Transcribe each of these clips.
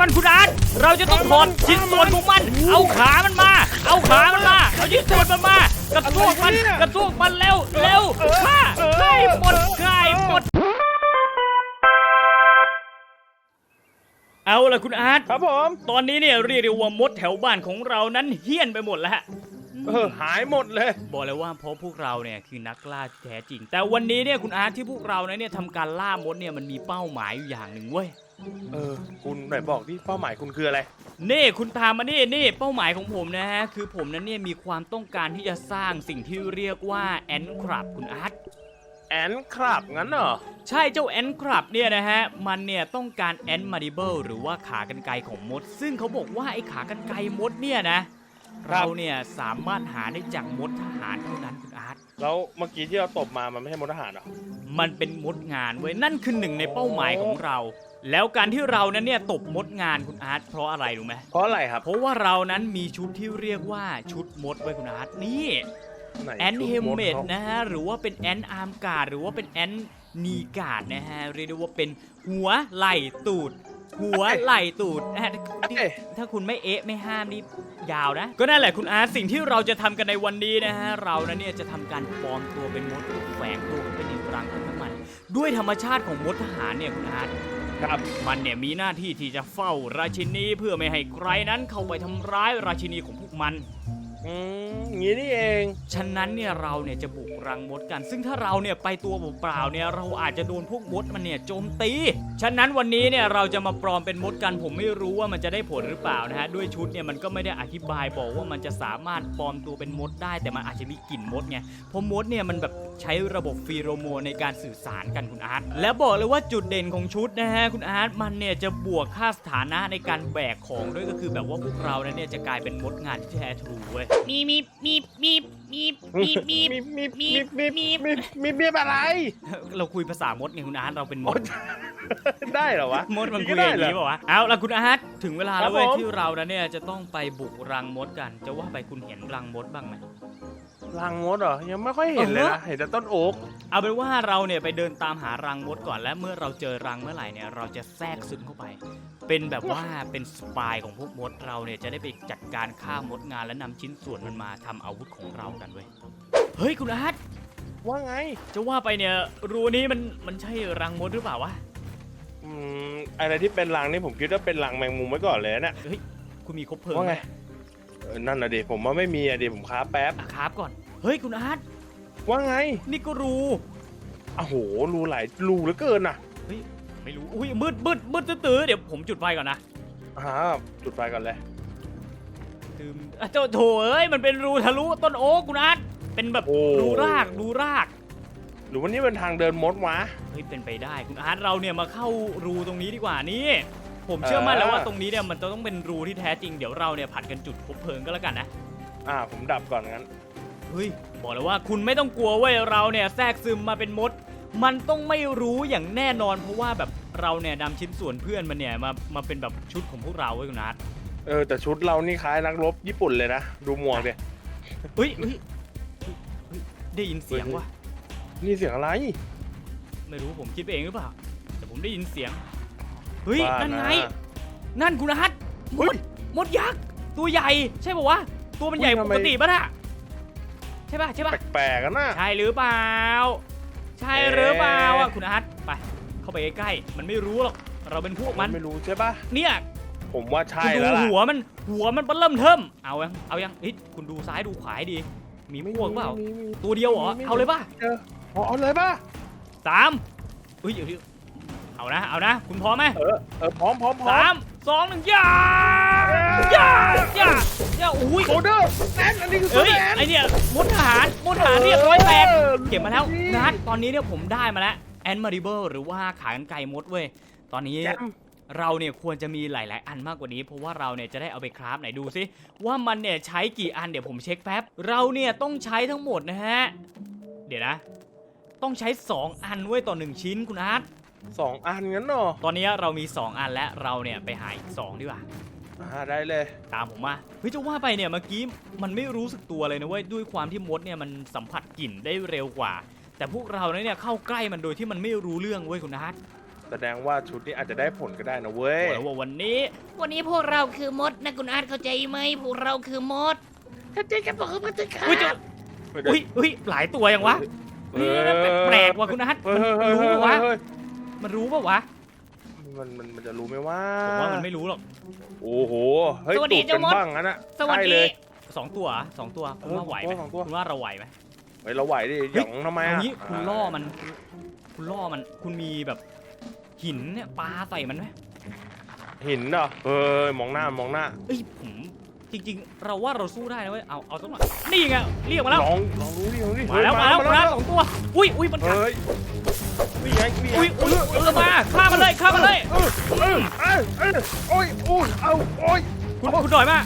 มันคุณอาร์ตเราจะต้องถอดชิ้นส่วนของมัน เอาขามันมา เอาขามันมา เอาชิ้นส่วนมันมา กระซวกมัน กระซวกมันเร็วเร็วฆ่าฆ่าให้หมดฆ่าให้หมด เอาล่ะคุณอาร์ตครับผม ตอนนี้เนี่ยเรียกได้ว่ามดแถวบ้านของเรานั้นเฮี้ยนไปหมดแล้ว เออหายหมดเลย บอกเลยว่าเพราะพวกเราเนี่ยคือนักล่าที่แท้จริง แต่วันนี้เนี่ยคุณอาร์ตที่พวกเรานะเนี่ยทำการล่ามดเนี่ยมันมีเป้าหมายอยู่อย่างหนึ่งเว้ย เออ คุณไหนบอกที่เป้าหมายคุณคืออะไร นี่คุณตามมานี่นี่เป้าหมายของผมนะฮะคือผมนั้นเนี่ยมีความต้องการที่จะสร้างสิ่งที่เรียกว่าแอนคลับคุณอาร์ตแอนครับงั้นเหรอ ใช่เจ้าแอนคลับเนี่ยนะฮะมันเนี่ยต้องการแอนมาดิเบิลหรือว่าขากรรไกรของมด ซึ่งเขาบอกว่าไอ้ขากรรไกรมดเนี่ยนะ เราเนี่ยสามารถหาได้จากมดทหารเท่านั้นคุณอาร์ตแล้วเมื่อกี้ที่เราตบมามันไม่ใช่มดทหารเหรอมันเป็นมดงานเว้ยนั่นคือหนึ่งในเป้าหมายของเรา แล้วการที่เรานั้นเนี่ยตบมดงานคุณอาร์ตเพราะอะไรรู้ไหมเพราะอะไรครับเพราะว่าเรานั้นมีชุดที่เรียกว่าชุดมดไว้ยคุณอาร์ตนี่ไหนแอนชุดเฮมเมดขานะฮะหรือว่าเป็นแอนอาร์มการ์ดหรือว่าเป็นแอนนีการ์ดนะฮะเรียกได้ว่าเป็นหัวไหล่ตูด หัวไหล่ตูดนะฮะเอ้ยถ้าคุณไม่เอ๊ะไม่ห้ามนี่ยาวนะ ก็นั่นแหละคุณอาร์ตสิ่งที่เราจะทำกันในวันนี้นะฮะ เรานั้นเนี่ยจะทำการปลอมตัวเป็นมดแฝงตัวเป็นในรังของน้ำมัน ด้วยธรรมชาติของมดทหารเนี่ยคุณอาร์ตครับมันเนี่ยมีหน้าที่ที่จะเฝ้าราชินีเพื่อไม่ให้ใครนั้นเข้าไปทำร้ายราชินีของพวกมันอืมอย่างนี้นี่เอง ฉะนั้นเนี่ยเราเนี่ยจะบุก รังมดกัน ซึ่งถ้าเราเนี่ยไปตัวเปล่าๆเนี่ยเราอาจจะโดนพวกมดมันเนี่ยโจมตี ฉะนั้นวันนี้เนี่ยเราจะมาปลอมเป็นมดกันผมไม่รู้ว่ามันจะได้ผลหรือเปล่านะฮะด้วยชุดเนี่ยมันก็ไม่ได้อธิบายบอกว่ามันจะสามารถปลอมตัวเป็นมดได้ แต่มันอาจจะมีกลิ่นมดไงเพราะมดเนี่ยมันแบบใช้ระบบฟีโรโมนในการสื่อสารกันคุณอาร์ตและบอกเลยว่าจุดเด่นของชุดนะฮะคุณอาร์ตมันเนี่ยจะบวกค่าสถานะในการแบกของด้วยก็คือแบบว่าพวกเราเนี่ยจะกลายเป็นมดงานที่แท้ทรูเว้ยมีมีมีมี มีมีมีมีมีมีมีมีมีมีมีมีอะไร เราคุยภาษามดไงคุณอาร์ตเราเป็นมโอ๊ดยได้เหรอวะมดมันคุก็ยได้อย่างเหรอนี้เปล่าวะเอาละคุณอาร์ตถึงเวลาแล้วเว้ยครับผมที่เรานะเนี่ยจะต้องไปบุกรังมดกัน จะว่าไปคุณเห็นรังมดบ้างไหม รังมดเหรอ ยังไม่ค่อยเห็นเลยเอนะอเห็นแต่ต้นโอ๊ก เอาเป็นว่าเราเนี่ยไปเดินตามหารังมดก่อนและเมื่อเราเจอรังเมื่อไหร่เนี่ยเราจะแทรกซึมเข้าไป เป็นแบบว่าเป็นสปายของพวกมดเราเนี่ยจะได้ไปจัดการฆ่ามดงานและนำชิ้นส่วนมันมาทำอาวุธของเรากันเว้ยเฮ้ยคุณอาร์ตว่าไง จะว่าไปเนี่ยรูนี้มันมันใช่รังมดหรือเปล่าวะอืม อะไรที่เป็นรังนี่ผมคิดว่าเป็นรังแมงมุมไว้ก่อนเลยนะเฮ้ยคุณมีครบเพลิงว่าไงหมเออนั่นน่ะดิผมว่าไม่มีอะดิผมค้าแป๊บ อะครับก่อน เฮ้ยคุณอาร์ตว่าไงนี่ก็รูอ้าวโหรูหลายรูเหลือเกินน่ะไม่รู้อุ้ยมืดมืดมืดตื้อๆเดี๋ยวผมจุดไฟก่อนนะอ่าจุดไฟก่อนเลยตืมอะเจ้าโถเอ้ยมันเป็นรูทะลุต้นโอ๊กคุณอาร์ตเป็นแบบโอ้รูรากรูราก หรือว่านี่เป็นทางเดินมดวะเฮ้ยเป็นไปได้คุณอาร์ตเราเนี่ยมาเข้ารูตรงนี้ดีกว่านี่ผมเชื่อมั่นแล้วว่าเออตรงนี้เนี่ยมันจะต้องเป็นรูที่แท้จริงเดี๋ยวเราเนี่ยผัดกันจุดคบเพลิงก็แล้วกันนะอ่าผมดับก่อนงั้น เฮ้ยบอกเลยว่าคุณไม่ต้องกลัวเว้ยเราเนี่ยแทรกซึมมาเป็นมด มันต้องไม่รู้อย่างแน่นอนเพราะว่าแบบเราเนี่ยนำชิ้นส่วนเพื่อนมันเนี่ยมามาเป็นแบบชุดของพวกเราเว้ยคุณอาร์ตเออแต่ชุดเรานี่คล้ายนักรบญี่ปุ่นเลยนะ ดูหมวกดิเฮ้ยเฮ้ยเฮ้ยเฮ้ยได้ยินเสียงว่ะนี่เสียงอะไรไม่รู้ผมคิดไปเองหรือเปล่า แต่ผมได้ยินเสียงเฮ้ยบ้านั่นไงนะนั่นคุณอาร์ตมเฮ้ดยมดยักษ์ตัวใหญ่ใช่ป่าวะตัวมันใหญ่เฮ้ยทำปไม กติป่ะน่ะใช่ป่ะใช่ป่ะแปลกๆกันนะใช่หรือเปล่า ใช่หรือเปล่าอะคุณอาร์ตไป เข้าไปใกล้ๆมันไม่รู้หรอกเราเป็นพวกมันไม่รู้ใช่ปะเนี่ยผมว่าใช่คุณดูแล้วล่ะหัวมันหัวมันเริ่มเทิมเอายังเอายังเฮ้ยคุณดูซ้ายดูขวาให้ดี มีพวกเปล่ามีมีตัวเดียวเหรอเอาเลยป่ะเจอเอาเอาเลยปะสามเฮ้ยเดี๋ยวดิเอานะเอานะคุณพร้อมไหมเออเออพร้อมพร้อมพร้อสามมสองหนึ่งย่า ย่าย่าย่าอุ้ยโซเดอร์แอนอันนี้คือโซเฮ้ยเดอร์แอนไอเนี่ยมดทหารมดทหารเรียบร้อยแตกออเก็บมาแล้วนี่นัดตอนนี้เนี่ยผมได้มาแล้วแอนมาริเบิลหรือว่าขากรรไกรมดเว้ยตอนนี้ แจมเราเนี่ยควรจะมีหลาย ๆ อันมากกว่านี้ เพราะว่าเราเนี่ยจะได้เอาไปคราฟไหนดูซิว่ามันเนี่ยใช้กี่อันเดี๋ยวผมเช็คแป๊บเราเนี่ยต้องใช้ทั้งหมดนะฮะ เดี๋ยวนะ ต้องใช้ 2 อันเว้ยต่อ 1 ชิ้นคุณอาร์ตสองอันงั้นเนาะตอนนี้เรามี 2 อันแล้วเราเนี่ยไปหาอีก 2 ดีกว่า อ่าได้เลย ตามผมมาเฮ้ยจะว่าไปเนี่ยเมื่อกี้มันไม่รู้สึกตัวเลยนะเว้ยด้วยความที่มดเนี่ยมันสัมผัสกลิ่นได้เร็วกว่า แต่พวกเราเนี่ยเข้าใกล้มันโดยที่มันไม่รู้เรื่องเว้ยคุณนัทแสดงว่าชุดนี้อาจจะได้ผลก็ได้นะเว้ยบอกแล้วว่าวันนี้ วันนี้พวกเราคือมดนะคุณอาร์ตเข้าใจไหมพวกเราคือมดเข้าใจกันบอกกันสิครับอุ้ยเจ้าอุ้ยอุ้ยหลายตัวยังวะเอเฮ้ยอแปลกๆว่ะคุณอาร์ตเฮ้มันยเฮ้ยรู้เฮ้ยปะวะเฮ้ยมันรู้ปะวะ มันมันมันจะรู้ไหมว่าผมว่ามันไม่รู้หรอกโอ้โหเฮ้ยตูดเป็นบ้างงั้นอะสวัสใช่ดีเลย สองตัวเหรอสองตัวคุณว่าไหวไหมเออสองตัว คุณว่าเราไหวไหมเฮ้ยเราไหวดิหยองทำไมเอาอะงี้คุณล่อมัน คุณล่อมันคุณมีแบบ หินเนี่ยปลาใส่มันไหมหินเหรอเฮ้ยมองหน้ามองหน้าเอ้ยผมจริง ๆ เราว่าเราสู้ได้นะเว้ยเอาเอาสักหน่อยนี่ไงเรียกมาแล้วลองลองดูดิลองดิมาแล้วมาแล้วมาแล้วสองตัว อุ้ยอุ้ยมันกัดเฮ้ย นี่ไงนี่ไงอุ้ยอุ้ยเออมาฆ่ามันเลยฆ่ามันเลยเออเออเออเออโอ้ยโอ้ยเอาโอ้ยคุณคุณหน่อยมา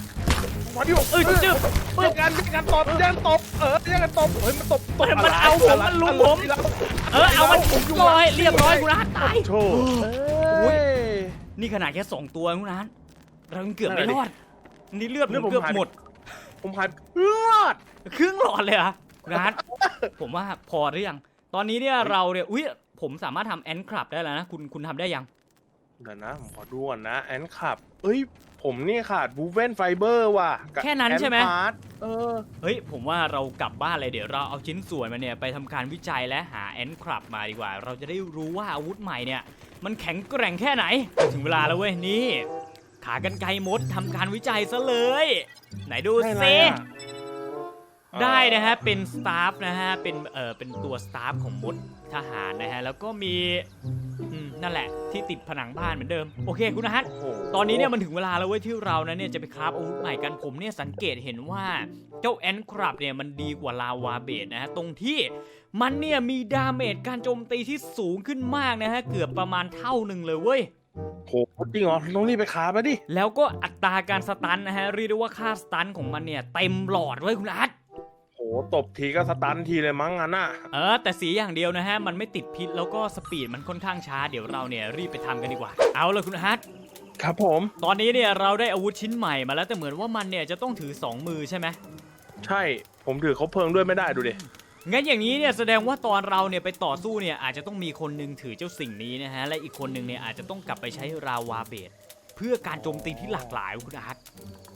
มาดิเอ้ยจึ๊บจึ๊บเปิดกันกันตบยันตบเออยันตบเฮ้ยมันตบตบมันเอาผมมันลุมผมเออเอามันลอยเรียบร้อยคุณอาร์ตตายโชว์เฮ้ยนี่ขนาดแค่สองตัวคุณอาร์ตเราเกือบไม่รอดนี่เลือดผเลือดมเกือบหมด ผมหายรอดครึ่งหลอดเลยเหรอะคุณอาร์ตผมว่าพอหรือยัง ตอนนี้เนี่ยเราเนี่ยอุ้ยผมสามารถทำแอนคลับได้แล้วนะ คุณคุณทำได้ยัง เดี๋ยวนะผมขอดูก่อนนะแอนขับ เอ้ย ผมนี่ขาดบูเวนไฟเบอร์ว่ะกับแค่นั้นใช่ไหม แอนพาร์ทเออ เฮ้ย ผมว่าเรากลับบ้านเลยเดี๋ยวเราเอาชิ้นส่วนมาเนี่ยไปทำการวิจัยและหาแอนคลับมาดีกว่า เราจะได้รู้ว่าอาวุธใหม่เนี่ย มันแข็งแกร่งแค่ไหน ถึงเวลาแล้วเว้ยนี่ ขากรรไกรมดทำการวิจัยซะเลย ไหนดูได้อะไรซิอะ ได้นะฮะ เป็นสตาฟนะฮะ เป็นเออเป็นตัวสตาฟของมดทหารนะฮะ แล้วก็มีอืมนั่นแหละที่ติดผนังบ้านเหมือนเดิม โอเคคุณนะฮะโอ้โหตอนนี้เนี่ยมันถึงเวลาแล้วเว้ยที่เรานะเนี่ยจะไปคราฟอาวุธใหม่กันผมเนี่ยสังเกตเห็นว่าเจ้าแอนคราบเนี่ยมันดีกว่าลาวาเบดนะฮะ ตรงที่มันเนี่ยมีดาเมจการโจมตีที่สูงขึ้นมากนะฮะ เกือบประมาณเท่าหนึ่งเลยเว้ยโหจริงเหรอต้องรีบไปขาไปดิ แล้วก็อัตราการสตันนะฮะเรียกได้ว่าค่าสตันของมันเนี่ยเต็มหลอดเว้ยคุณอาร์ตโห ตบทีก็สตันทีเลยมั้งงั้นน่ะ เออ แต่สีอย่างเดียวนะฮะ มันไม่ติดพิษแล้วก็สปีดมันค่อนข้างช้า เดี๋ยวเราเนี่ยรีบไปทำกันดีกว่า เอาเลยคุณอาร์ตครับผม ตอนนี้เนี่ยเราได้อาวุธชิ้นใหม่มาแล้วแต่เหมือนว่ามันเนี่ยจะต้องถือสองมือใช่ไหมใช่ ผมถือเขาเพลิงด้วยไม่ได้ดูดิ งั้นอย่างนี้เนี่ยแสดงว่าตอนเราเนี่ยไปต่อสู้เนี่ยอาจจะต้องมีคนหนึงถือเจ้าสิ่งนี้นะฮะ และอีกคนหนึงเนี่ยอาจจะต้องกลับไปใช้ราวาเบด เพื่อการโจมตีที่หลากหลายคุณอาร์ต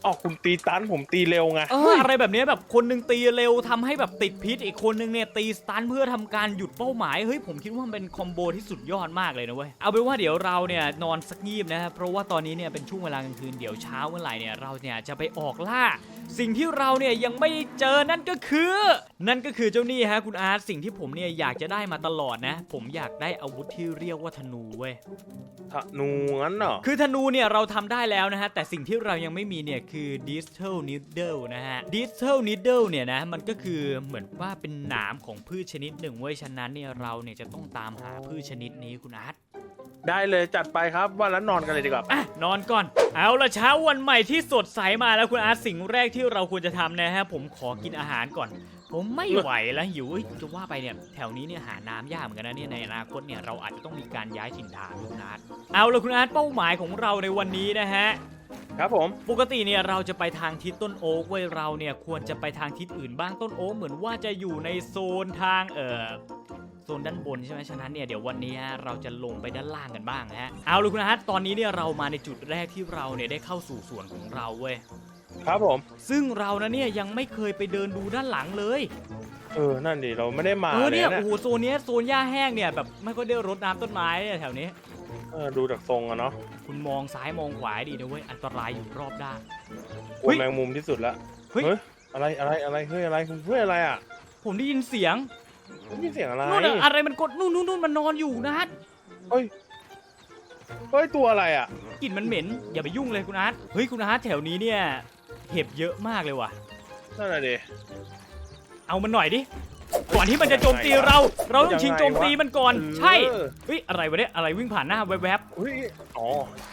อ๋อคุณตีตันผมตีเร็วไงเอออะไรแบบเนี้ยแบบคนหนึงตีเร็วทำให้แบบติดพิษ อีกคนหนึงเนี่ยตีสตันเพื่อทำการหยุดเป้าหมาย เฮ้ยผมคิดว่ามันเป็นคอมโบที่สุดยอดมากเลยนะเว้ย เอาเป็นว่าเดี๋ยวเราเนี่ยนอนสักงีบนะครับเพราะว่าตอนนี้เนี่ยเป็นช่วงเวลากลางคืนเดี๋ยวเช้าเมื่อไหร่เนี่ยเราเนี่ยจะไปออกล่า สิ่งที่เราเนี่ยยังไม่ได้เจอนั่นก็คือ นั่นก็คือเจ้านี่ฮะคุณอาร์ตสิ่งที่ผมเนี่ยอยากจะได้มาตลอดนะ ผมอยากได้อาวุธที่เรียกว่าธนูเว้ยธนูงั้นเหรอ คือธนูเนี่ยเราทำได้แล้วนะฮะ แต่สิ่งที่เรายังไม่มีเนี่ยคือ distal needle นะฮะ distal needle เนี่ยนะ มันก็คือเหมือนว่าเป็นหนามของพืชชนิดหนึ่งเว้ยฉะนั้นเนี่ยเราเนี่ยจะต้องตามหาพืชชนิดนี้คุณอาร์ต ได้เลยจัดไปครับว่าแล้วนอนกันเลยดีกว่า อะนอนก่อน เอาละเช้าวันใหม่ที่สดใสมาแล้วคุณอาร์ตสิ่งแรกที่เราควรจะทำนะฮะ ผมขอกินอาหารก่อน ผมไม่ไหวแล้วหิวเอ้ยจะว่าไปเนี่ยแถวนี้เนี่ยหาน้ำยากเหมือนกันนะเนี่ยในอนาคตเนี่ยเราอาจจะต้องมีการย้ายถิ่นฐานคุณอาร์ตเอาละคุณอาร์ตเป้าหมายของเราในวันนี้นะฮะ ครับผม ปกติเนี่ยเราจะไปทางทิศต้นโอ๊กเว้ยเราเนี่ยควรจะไปทางทิศอื่นบ้างต้นโอ๊กเหมือนว่าจะอยู่ในโซนทางเอ่อโซนด้านบนใช่ไหมฉะนั้นเนี่ยเดี๋ยววันนี้ฮะเราจะลงไปด้านล่างกันบ้างนะฮะเอาเลยคุณอาร์ตตอนนี้เนี่ยเรามาในจุดแรกที่เราเนี่ยได้เข้าสู่สวนของเราเว้ยครับผม ซึ่งเรานะเนี่ยยังไม่เคยไปเดินดูด้านหลังเลยเออ นั่นดิ เราไม่ได้มาเออเลยเนี่ยนะโอ้โห โซนเนี้ยโซนหญ้าแห้งเนี่ย แบบไม่ค่อยได้รดน้ำต้นไม้เนี่ยแถวนี้ เออดูจากทรงอะเนาะคุณมองซ้ายมองขวาให้ดีนะเว้ยอันตรายอยู่รอบด้าน กลัเฮ้วยแมงมุมที่สุดละเฮ้ย อะไรอะไรอะไรเฮ้ยอะไรคุณเฮ้ยอะไรอะผมได้ยินเสียงได้ยินเสียงอะไรนู่นอะอะไรมันกดนู่นนู่นนู่นมันนอนอยู่นะเฮ้ยเฮ้ยตัวอะไรอะกลิ่นมันเหม็นอย่าไปยุ่งเลยคุณอาร์ตเฮ้ยคุณอาร์ตแถวนี้เนี่ยเห็บเยอะมากเลยว่ะนั่นแหละดิเอามันหน่อยดิ ก่อนที่มันจะโจมตีเรา เราต้องชิงโจมตีมันก่อน ใช่เออเฮ้ยอะไรวะเนี่ยอะไรวิ่งผ่านหน้าแวบเฮ้ยอ๋อ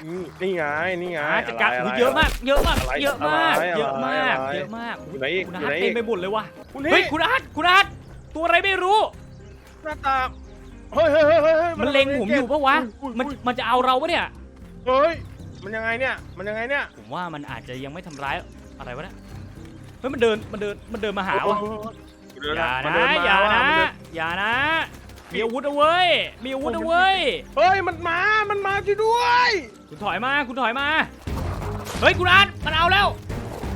นี่นี่ไงนี่ๆไงอ่าจัดการไรอุ๊ยไรเยอะมาก เยอะมากอะไรเยอะมากอะไรเยอะมากอะไรเยอะมากอยู่ไหนอีกคุณออายู่ร์ไหนตอีกเต็มไปหมดเลยว่ะคุณเฮ้ยนี่คุณอาร์ตคุณอาร์ตตัวอะไรไม่รู้หน้าตาเฮ้ยเฮ้ยเฮ้ยเฮ้ยฮ้ยมันเล็งผมอยู่ปะวะอุ้ยมันอุ้ยมันจะเอาเราปะเนี่ยเฮ้ยมันยังไงเนี่ย มันยังไงเนี่ย ผมว่ามันอาจจะยังไม่ทำร้ายอะไรวะเนี่ย เฮ้ยมันเดิน มันเดิน มันเดินมาหาว่ะเดิน อย่ามันะเดิมอย่าว่นะมัเดิอย่านะมีอาวุธเอาเว้ยมีอาวุธเอาเว้ยเฮ้ยมันมา มันมาช่วยด้วยคุณถอยมาคุณถอยมาเฮ้ยคุณอาร์ตมันเอาแล้ว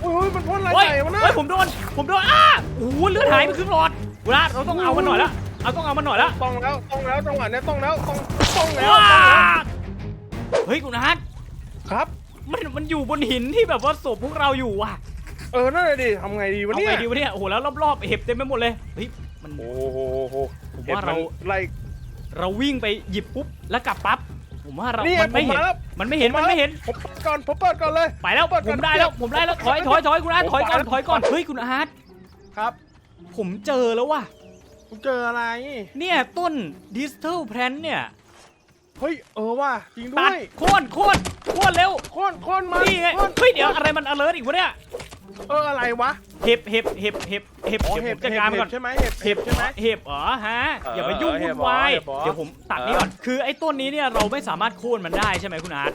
โอ้ยมันพ่นอะไรเฮ้ยใส่มันนะเฮ้ยผมโดนผมโดนอ้าโอ้โหเลือดหายไปครึ่งหลอดคุณอาร์ตเราต้องเอามันหน่อยละเอาต้องเอามันหน่อยละต้องแล้วต้องแล้วจังหวะเนี้ยต้องแล้วต้องต้องแล้วว้าต้องแล้วเฮ้ยคุณอาร์ตครับมันมันอยู่บนหินที่แบบว่าศพพวกเราอยู่ว่ะ เออนั่นเลยดิทำไงดีวะเอาเนี่ยไงดีวะเนี่ยโอ้โหแล้วรอบๆเห็บเต็มไปหมดเลยเฮ้ยมัน โอ้โหผมว่าเราห็นมันไล่ เราวิ่งไปหยิบปุ๊บแล้วกลับปั๊บผมว่าเรานี่มันไม่ผมเห็นมาแล้ว มันไม่เห็นมันไม่เห็นผมเปิดก่อนผมเปิดก่อนเลย ไปแล้วเปิดผก่อนมได้แล้วผมได้แล้วถอยถอยถอยคุณอาร์ตถอยก่อนผมไปถอยก่อนเฮ้ยคุณอาร์ตครับผมเจอแล้วว่ะคุณเจออะไรเนี่ยต้นดิสเทิลแพลนเนี่ยเฮ้ยเออว่ะจริงด้ตัดวยโค่นโค่นโค่นเร็วโค่นโค่นมานี่ไงโค่นเฮ้ยเดี๋ยวอะไรมัน alert อีกวะเนี่ย เอออะไรวะเห็บเห็บเห็บเห็บเห็บอ๋อเดี๋ยวเห็ผบมจัดการมันก่อนใช่ไหมเห็บเห็บใช่ไหม เห็บเหรอฮะ เอออย่าไปยุ่งเห็วุ่บนเหรอวายเห็บเหรอ เดี๋ยวผมตัดนี่ก่อน คือไอ้ต้นนี้เนี่ยเราไม่สามารถโค่นมันได้ใช่ไหมคุณอาร์ต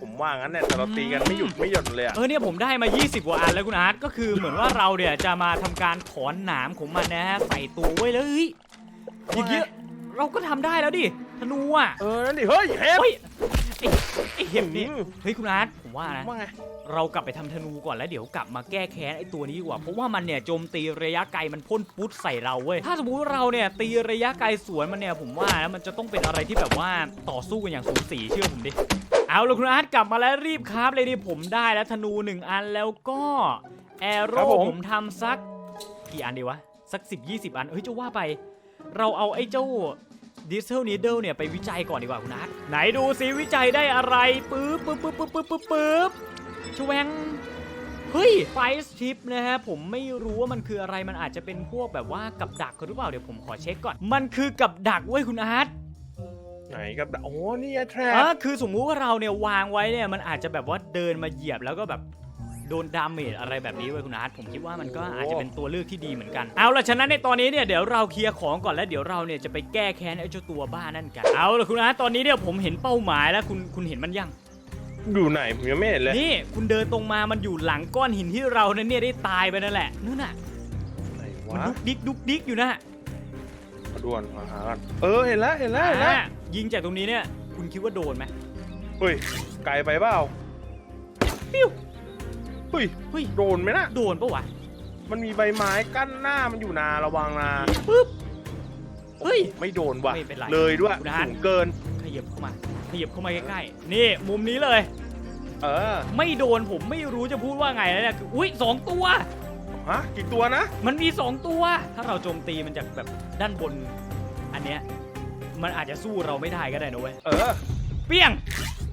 ผมว่างั้นเนี่ยแต่เราตีกันไม่หยุดไม่หย่อนเลยอะเออเนี่ยผมได้มา 20 กว่าอันแล้วคุณอาร์ต ก็คือเหมือนว่าเราเนี่ยจะมาทำการถอนหนามของมันนะฮะใส่ตัวไว้เลยเฮ้ยอย่างเงี้ยเราก็ทำได้แล้วดิ ธนูอะเออ นั่นดิ เฮ้ยเห็บเฮ้ยไอ้ไอ้เห็บนี่อืม เฮ้ยคุณอาร์ตผมว่านะ ว่าไง เรากลับไปทำธนูก่อนแล้วเดี๋ยวกลับมาแก้แค้นไอ้ตัวนี้ดีกว่า เพราะว่ามันเนี่ยโจมตีระยะไกลมันพ่นปุ๊ดใส่เราเว้ย ถ้าสมมติว่าเราเนี่ยตีระยะไกลสวนมันเนี่ยผมว่านะมันจะต้องเป็นอะไรที่แบบว่าต่อสู้กันอย่างสูสีเชื่อผมดิ เอาละคุณอาร์ตกลับมาแล้วรีบคราฟเลยดิผมได้แล้วธนูหนึ่งอันแล้วก็แอโร่ผมทำสักกี่อันดีวะ สัก 10 20 อันเฮ้ยจะว่าไป เราเอาไอ้เจ้า ดิสเทลนีเดิลเนี่ยไปวิจัยก่อนดีกว่าคุณอาร์ตไหนดูซิวิจัยได้อะไรปึ๊บปึ๊บปึ๊บปึ๊บปึ๊บปึ๊บปึ๊บชวงเฮ้ยไฟสชิปนะฮะผมไม่รู้ว่ามันคืออะไรมันอาจจะเป็นพวกแบบว่ากับดักหรือเปล่าเดี๋ยวผมขอเช็คก่อน มันคือกับดักเว้ยคุณอาร์ตไหนกับโอ้นี่ไงแทรอ่าคือสมมุติว่าเราเนี่ยวางไว้เนี่ยมันอาจจะแบบว่าเดินมาเหยียบแล้วก็แบบ โดนดาเมจอะไรแบบนี้เว้ยคุณอาร์ตผมคิดว่ามันก็อาจจะเป็นตัวเลือกที่ดีเหมือนกัน เอาละฉะนั้นในตอนนี้เนี่ยเดี๋ยวเราเคลียร์ของก่อนแล้วเดี๋ยวเราเนี่ยจะไปแก้แค้นไอ้เจ้าตัวบ้านั่นกัน เอาละคุณอาร์ตตอนนี้เนี่ยผมเห็นเป้าหมายแล้วคุณคุณเห็นมันยัง อยู่ไหนผมยังไม่เห็นเลยนี่คุณเดินตรงมามันอยู่หลังก้อนหินที่เราเนี่ยได้ตายไปนั่นแหละนู่นน่ะไหนมันวะดุกดิกดุกดิกอยู่นะมาด่วนมาหากันเออเห็นแล้วเห็นแล้วเห็นแล้วอ่ายิงจากตรงนี้เนี่ยคุณคิดว่าโดนไหมเฮ้ยไกลไปเปล่าปิ้ว เฮ้ยเฮ้ยโดนไหมน่ะโดนปะวะมันมีใบไม้กั้นหน้ามันอยู่นาระวังนาปึ๊บเฮ้ย ไม่โดนว่ะไม่เป็นไรเลยด้วยคุณอาร์ต สูงเกิน ขยับเข้ามาขยับเข้ามาใกล้ๆนี่มุมนี้เลย เออไม่โดนผมไม่รู้จะพูดว่าไงแล้วเนี่ยคืออุ้ยสองตัว ฮะกี่ตัวนะมันมีสองตัว ถ้าเราโจมตีมันจากแบบด้านบน อันเนี้ยมันอาจจะสู้เราไม่ได้ก็ได้นะเว้ยเออเปี้ยง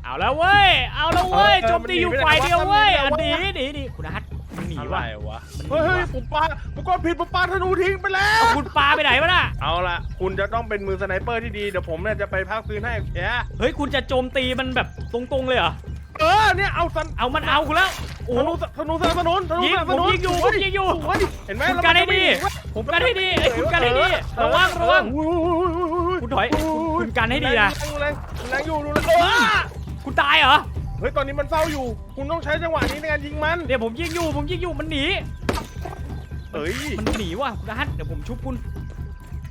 เอาแล้วเว้ย เอาแล้วเว้ย เออเออโจมตีอยู่มันหนีไปฝ่ายไหนวะเดียวเว้ยมัอันนหนีนี้ไปไหนวะนี่นี่คุณอาร์ตมันหนีอะไรว่ะวะมันหนีเฮ้ยเฮ้ยว่ะผมปาผมก็ผิดผมปาธนูทิ้งไปแล้ว เอาคุณปาไปไหนวะน่ะ เอาละคุณจะต้องเป็นมือสไนเปอร์ที่ดีเดี๋ยวผมเนี่ยจะไปพักฟื้นให้แกเฮ้ย คุณจะโจมตีมันแบบตรงๆเลยเหรอ เออเนี่ยเอาสันเอามันเอาคุณแล้ว โอ้ธนูธนูสนับสนุนธนูยิงสนับสนุนผมยิงอยู่สวผมยิงอยู่สวเห็นไหมคุณกันให้ดี ผมกันให้ดีไอ้ยคุณกันให้ดี ระวังระวัง คุณถอยคุณคุณกันให้ดีนะ แรงแรงอยู่ดูแลเออ คุณตายเหรอ เฮ้ยตอนนี้มันเฝ้าอยู่ คุณต้องใช้จังหวะนี้ในการยิงมัน เดี๋ยวผมยิงอยู่ ผมยิงอยู่มันหนี เอ้ย มันหนีว่ะดันเดี๋ยวผมชุบคุณ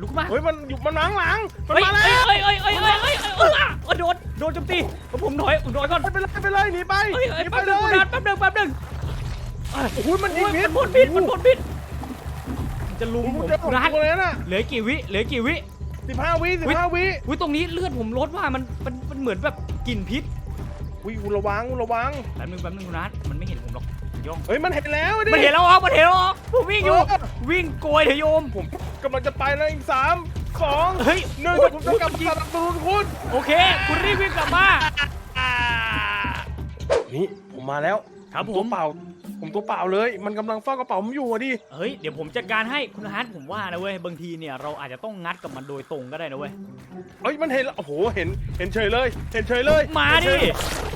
ลุกมา เฮ้ยมันอยู่มันหลังหลังมันมาแล้ว เฮ้ยเฮ้ยเฮ้ยเฮ้ยเฮ้ยเฮ้ยเอ้ยอ่เอ้ยโดน โดนโจมตีเอาผมถอยผมถอยก่อนไปเลยไปเลยหนีไปเฮ้ยหนีไปแป๊บเลนึงคุณยดันแป๊บหนึงแป๊บหนึงเอ้ยโอ้โหมันยิงพิษมันพ่นพิษมันพ่นพิษจะลุมโอ้โหผมเจอผมดันตัเลยนะเหลือกี่วิ เหลือกี่วิ สิบห้าวิสิบห้าวิ อุ้ตรงนี้เลือดผมลดว่ามันมันมันเหมือนแบบกลิ่นพิษ อุ้ยคุณระวังคุณระวังแป๊บนึงแป๊บนึงคุณอาร์ตมันไม่เห็นผมหรอกย่องเฮ้ยมันเห็นแล้วดิมันเห็นแล้วอ๋อมันเห็นแล้วอ๋อผมวิ่งอยู่เออวิ่งโกยเถอะโยมผมกำลังจะไปแล้วอีกสามสองเฮ้ยหนึ่งโอ้ยผมจะกลับมาสนับสนุนคุณโอเค คุณรีบวิ่งกลับมานี่ผมมาแล้วครับผมผตัวมเปล่า ผมตัวเปล่าเลย มันกำลังเฝ้ากระเป๋าผมอยู่อะดิ เฮ้ยเดี๋ยวผมจัดการให้คุณฮาร์ดผมว่านะเว้ยบางทีเนี่ยเราอาจจะต้องงัดกับมันโดยตรงก็ได้นะเว้ยเอ้ย มันเห็นแล้วโอ้โห เห็น เห็นเฉยเลย เห็นเฉยเลยมาดิเห็นเฉย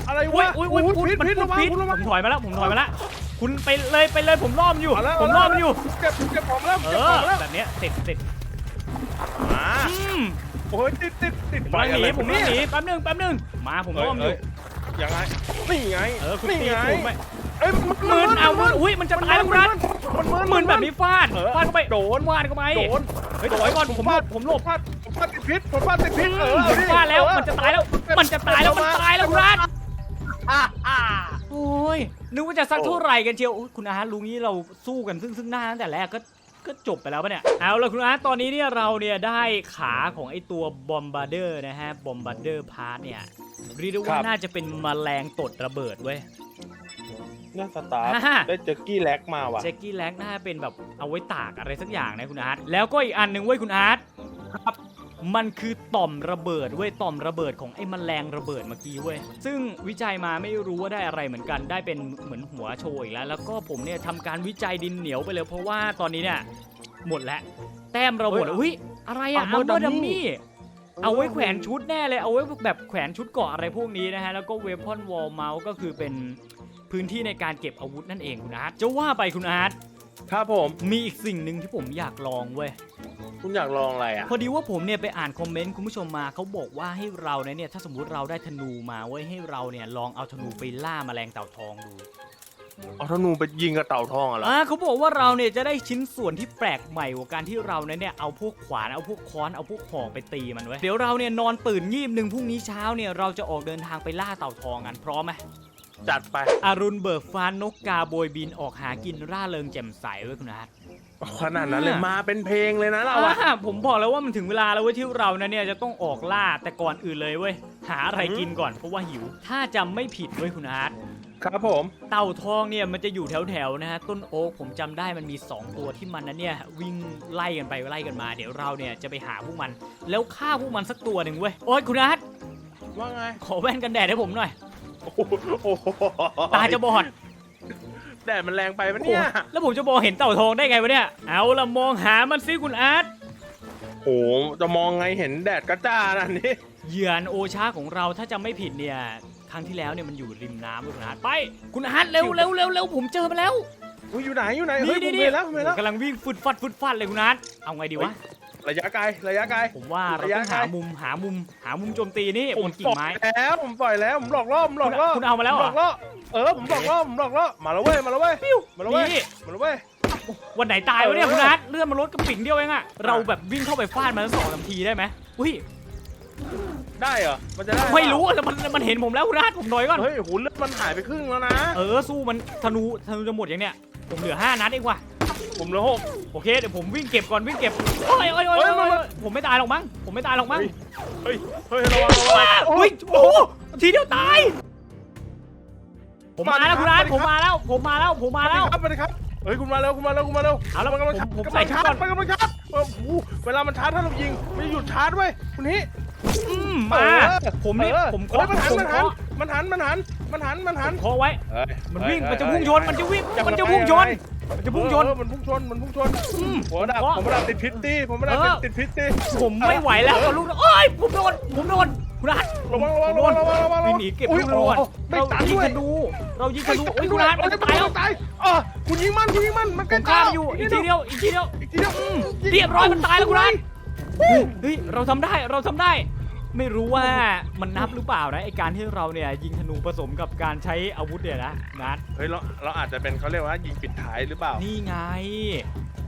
อะไรอุ้ยวะอุ้ยอุ้ยโโหคุณพิษมันพิษพูดระวังพิษคุณระผวังมถอยมาแล้วผมถอยมาแล้วคุณไปเลยไปเลยผมล้อมอยู่ เอาแล้วผมเาล้อแล้วมอยู่ เก็บเก็บของแล้วเอเก็บขอองแล้วแบบเนี้ยเสร็จเสร็จมาอืมโอ้ยติดติดติดผมกำลังหนีอะไรผมกำลังหนีแป๊บนึงแป๊บนึงมาผมล้อมอยู่เยังไงนี่ไงเออคุณนี่ตีไงถูกไหมเอ้ยมึนเอามึนอุ้ยมันจะตายแล้วคุณนัทมันมึนมึนแบบนี้ฟาดเออ ฟาดเข้าไปโดนฟาดเข้าไปโดนเฮ้ยถอยก่อนผมหลบผมหลบฟาดผมฟาดติดพิษผมฟาดติดพิษเออผมฟาดแล้วมันจะตายแล้ว มันจะตายแล้วมันตายแล้วคุณนัทอ่าอ่าโอ้ยนึกว่าจะสักเท่าไหร่กันเชียวโอ้ยคุณอาร์ตลุงนี้เราสู้กันซึ่งซึ่งหน้าตั้งแต่แรกก็ก็จบไปแล้วปะเนี่ยเอาละคุณอาร์ตตอนนี้เนี่ยเราเนี่ยได้ขาของไอตัวบอมบาร์เดอร์นะฮะบอมบาร์เดอร์พาร์ทเนี่ย เรียกได้ว่าน่าจะเป็นแมลงตดระเบิดเว้ย น่าสตาร์ทฮ่า ได้เจอกี้แล็กมาว่ะแจ็คกี้แล็กน่าจะเป็นแบบเอาไว้ตากอะไรสักอย่างนะคุณอาร์ตแล้วก็อีกอันหนึ่งเว้ยคุณอาร์ตครับมันคือต่อมระเบิดเว้ยต่อมระเบิดของไอ้แมลงระเบิดเมื่อกี้เว้ยซึ่งวิจัยมาไม่รู้ว่าได้อะไรเหมือนกัน ได้เป็นเหมือนหัวโชว์อีกแล้ว แล้วก็ผมเนี่ยทำการวิจัยดินเหนียวไปเลยเพราะว่าตอนนี้เนี่ยหมดแล้วแต้มเราหมดแล้วอุ้ยอะไรอะอัลเบอร์ดัมมี่ เอาไว้แขวนชุดแน่เลยเอาไว้แบบแขวนชุดเกาะอะไรพวกนี้นะฮะแล้วก็เวพอนวอลเมาส์ก็คือเป็นพื้นที่ในการเก็บอาวุธนั่นเองคุณอาร์ตจะว่าไปคุณอาร์ตครับผมมีอีกสิ่งหนึ่งที่ผมอยากลองเว้ยคุณอยากลองอะไรอะพอดีว่าผมเนี่ยไปอ่านคอมเมนต์คุณผู้ชมมาเขาบอกว่าให้เราเนี่ยถ้าสมมุติเราได้ธนูมาเว้ยให้เราเนี่ยลองเอาธนูไปล่าแมลงเต่าทองดู เอาธนูไปยิงกับเต่าทองอะเหรออ่าเขาบอกว่าเราเนี่ยจะได้ชิ้นส่วนที่แปลกใหม่กว่าการที่เราเนี่ยเอาพวกขวานเอาพวกค้อนเอาพวกหอกไปตีมันไว้ยเดี๋ยวเราเนี่ยนอนตื่นยีบหนึ่งพรุ่งนี้เช้าเนี่ยเราจะออกเดินทางไปล่าเต่าทองกันพร้อมไหม จัดไปอารุณเบิกฟ้านกกาโบยบินออกหากินร่าเริงแจ่มใสเว้ยคุณอาร์ตขนาดนั้นเลยมาเป็นเพลงเลยนะเราอะอ่าผมบอกแล้วว่ามันถึงเวลาแล้วเว้ยที่เรานะเนี่ยจะต้องออกล่าแต่ก่อนอื่นเลยเว้ยหาอะไรกินก่อนเพราะว่าหิว ถ้าจำไม่ผิดเว้ยคุณอาร์ต ครับผม เต่าทองเนี่ยมันจะอยู่แถวๆนะฮะต้นโอ๊กผมจำได้มันมี 2 ตัวที่มันนั้นเนี่ยวิ่งไล่กันไปไล่กันมา เดี๋ยวเราเนี่ยจะไปหาพวกมัน แล้วฆ่าพวกมันสักตัวหนึ่งเว้ยโอ๊ยคุณอาร์ตว่าไงขอแว่นกันแดดให้ผมหน่อย โอ้โหโอ้โหตาจะบอดแดดมันแรงไปปะโอ้โหเนี่ยแล้วผมจะมองเห็นเต่าทองได้ไงวะเนี่ยเอาละมองหามันสิคุณอาร์ต โอ้โหจะมองไงเห็นแดดกระจ้านั่นนี่ เหยื่ออันโอชาของเราถ้าจำไม่ผิดเนี่ยค รั้งที่แล้วเนี่ยมันอยู่ริมน้ำเว้ยคุณอาร์ตไป คุณอาร์ตเร็วเร็วเร็วเร็วผมเจอมาแล้วอุ้ยอยู่ไหนอยู่ไหนนี่เฮ้ยผมนี่เห็นแล้วผมเห็นแล้วกำลังวิ่งฟึดฟัดฟึดฟัดเลยคุณอาร์ตเอาไงดีวะระยะไกลระยะไกลผมว่าเราระยะต้องหาไกลมุมหามุมหามุมโจมตีนี่ผบมนกิ่ปงล่อยไม้แล้วผมปล่อยแล้วผมหลอกล่อผมหลอกล่อคุณเอามาแล้วเหรอผหลอกล่อเออผมหลอกล่อผมหลอกล่อมาแล้วเว้ยมาแล้วเว้ยมาแล้วเว้ยนี่มาแล้วเว้ยวันไหนตายวะเนี่ยเออคุณอาร์ตเลื่อนมาลดกระปิ่งเดียวเองอะเราแบบวิ่งเข้าไปฟาดมันสักสองสามทีได้ไหมอุ้ย ได้เหรอ มันจะได้ไม่รู้แต่มันมันเห็นผมแล้วคุณอาร์ตผมถอยก่อน เฮ้ยโหเลือดมันหายไปครึ่งแล้วนะ เออสู้มันธนูธนูจะหมดอย่างเนี้ยผมเหลือห้านัดเองว่ะผมเหลือหกโอเคเดี๋ยวผมวิ่งเก็บก่อนวิ่งเก็บโอ้ยโอ้ยโอ้ยเฮ้ยโอ้ยมันผมไม่ตายหรอกมั้งผมไม่ตายหรอกมั้งเฮ้ยเฮ้ยระวังระวังว้าวอุ้ยโอ้โหทีเดียวตายผมมาแล้วคุณอาร์ตผมมาแล้ว ผมมาแล้วผมมาแล้วครับสวัสดีครับเฮ้ยคุณมาแล้วคุณมาแล้วคุณมาแล้วเอาแล้วมันกำลังชาผมผมกำใส่ลังชุดชาก่อร์นจมันกำลังชาร์จเออโอ้โหเวลามันชาร์จถ้าเรายิงมันจะหยุดชาร์จเว้ยคุณนี้ อืมมาผมนี่เออผมเฮ้ยเคาะมันหันผมมันหันเคาะมันหันมันหันมันหันมันหันเคาะไว้เฮ้ยมันวิ่งเฮ้ยมันจะพุ่งชนมันจะวิ่งเฮ้ยมันจะพุ่งชนมันจะพุ่งชน เออมันพุ่งชนมันพุ่งชนอืมหัวดับเคาะผมดับติดพิษตีผมดับเออ ติดพิษตีผมไม่ไหวแล้วเอาลูกโอ้ยผมโดนผมโดนคุณอาร์ตระวังระวังโดระวันงระวังระวังวิ่งหนีเก็บอุ้ลูยกระวังโอ้โหไม่เราตันยิงด้วยธนูเรายิงธนูโอ้ยคุณอาร์ตมันจะตายแล้วตายอะคุณยิงมันคุณยิงมันมันใกผล้มข้ามอยู่อีกทีเดียวอีกทีเดียว อีกทีเดียวอืมเรียบร้อยมันตายแล้วคุณอาร์ตเฮ้ยเราทำได้เราทำได้ ไม่รู้ว่ามันนับหรือเปล่านะไอการที่เราเนี่ยยิงธนูผสมกับการใช้อาวุธเนี่ยนะนัดเฮ้ยเราเราอาจจะเป็นเขาเรียกว่ายิงปิดท้ายหรือเปล่า นี่ไง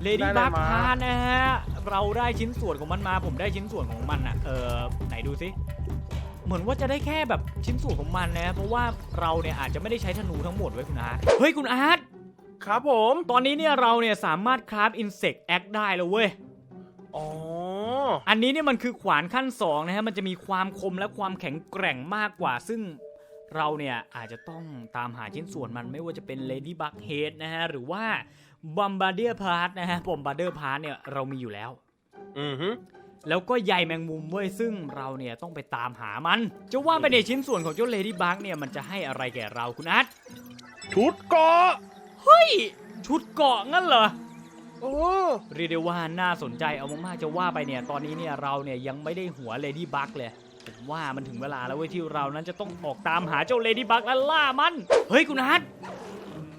เลได้ดี้อะไรบักมาพานะฮะเราได้ชิ้นส่วนของมันมา ผมได้ชิ้นส่วนของมันอะเออไหนดูสิเหมือนว่าจะได้แค่แบบชิ้นส่วนของมันนะ เพราะว่าเราเนี่ยอาจจะไม่ได้ใช้ธนูทั้งหมดไว้คุณอาร์ตเฮ้ยคุณอาร์ตครับผม ตอนนี้เนี่ยเราเนี่ยสามารถคราฟอินเสกแอคได้แล้วเว้ยอ๋อ อันนี้เนี่ยมันคือขวานขั้น2นะฮะมันจะมีความคมและความแข็งแกร่งมากกว่า ซึ่งเราเนี่ยอาจจะต้องตามหาชิ้นส่วนมันไม่ว่าจะเป็น Ladybug Head นะฮะหรือว่า Bombardier Part นะฮะ Bombardier Part เนี่ยเรามีอยู่แล้ว อือฮึแล้วก็ใยแมงมุมเว้ยซึ่งเราเนี่ยต้องไปตามหามันจะว่าไปในชิ้นส่วนของเจ้า Ladybug เนี่ยมันจะให้อะไรแก่เราคุณอาร์ตชุดเกาะเฮ้ยชุดเกาะงั้นเหรอ โอ้เรียกได้ว่าน่าสนใจเอามากๆจะว่าไปเนี่ย ตอนนี้เนี่ยเราเนี่ยยังไม่ได้หัวเลดี้บักเลยผมว่ามันถึงเวลาแล้วเว้ยที่เรานั้นจะต้องออกตามหาเจ้าเลดี้บักและล่ามัน เฮ้ยคุณอาร์ต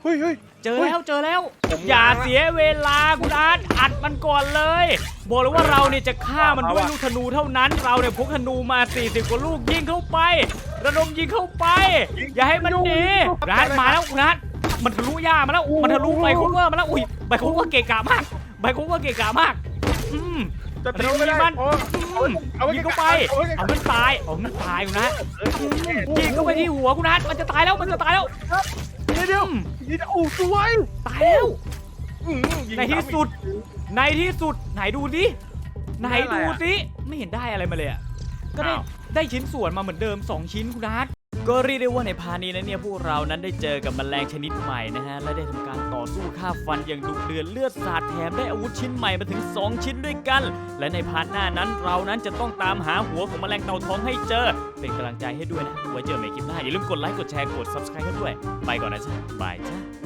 เฮ้ยเฮ้ย เจอแล้วเจอแล้ว ผมอย่ามาละเสียเวลาคุณอาร์ตอัดมันก่อนเลย บอกเลยว่าเราเนี่ยจะฆ่ามันด้วยเอาวะลูกธนูเท่านั้น เราเนี่ยพกธนูมา40กว่าลูกยิงเข้าไประดมยิงเข้าไป อย่าให้มันหนีคุณอาร์ตมาแล้วคุณอาร์ต มันทะลุหญ้ามาแล้ว มันทะลุใบโคเวอร์มาแล้ว อุ้ยใบโคเวอร์เกะกะมาก ใบโคเวอร์เกะกะมาก อืมจะตีไม่ได้มันโอ้ยเอาไว้ยิงใกล้เข้าไปๆเอาไว้ใกเอาล้มันตาย เอามันตายคุณอาร์ตๆเออยิงเข้าไปที่หัวคุณอาร์ตมันจะตายแล้ว มันจะตายแล้วเดี๋ยวเดี๋ยวยิงโอ้สวย ตายแล้วอืมยิงในที่สุด ในที่สุด ไหนดูสิ ไหนได้อะไรดูอะสิ ไม่เห็นได้อะไรมาเลยอะก็ได้อ้าวได้ชิ้นส่วนมาเหมือนเดิม 2 ชิ้นคุณอาร์ต ก็เรียกได้ว่าในพาร์ทนี้นะเนี่ยพวกเรานั้นได้เจอกับแมลงชนิดใหม่นะฮะและได้ทำการต่อสู้ฆ่าฟันอย่างดุเดือดเลือดสาดแถมได้อาวุธชิ้นใหม่มาถึง 2 ชิ้นด้วยกัน และในพาร์ทหน้านั้นเรานั้นจะต้องตามหาหัวของแมลงเต่าทองให้เจอ เป็นกำลังใจให้ด้วยนะไว้เจอใหม่คลิปหน้าอย่าลืมกดไลค์กดแชร์กด subscribe กันด้วย ไปก่อนนะจ๊ะบายจ้า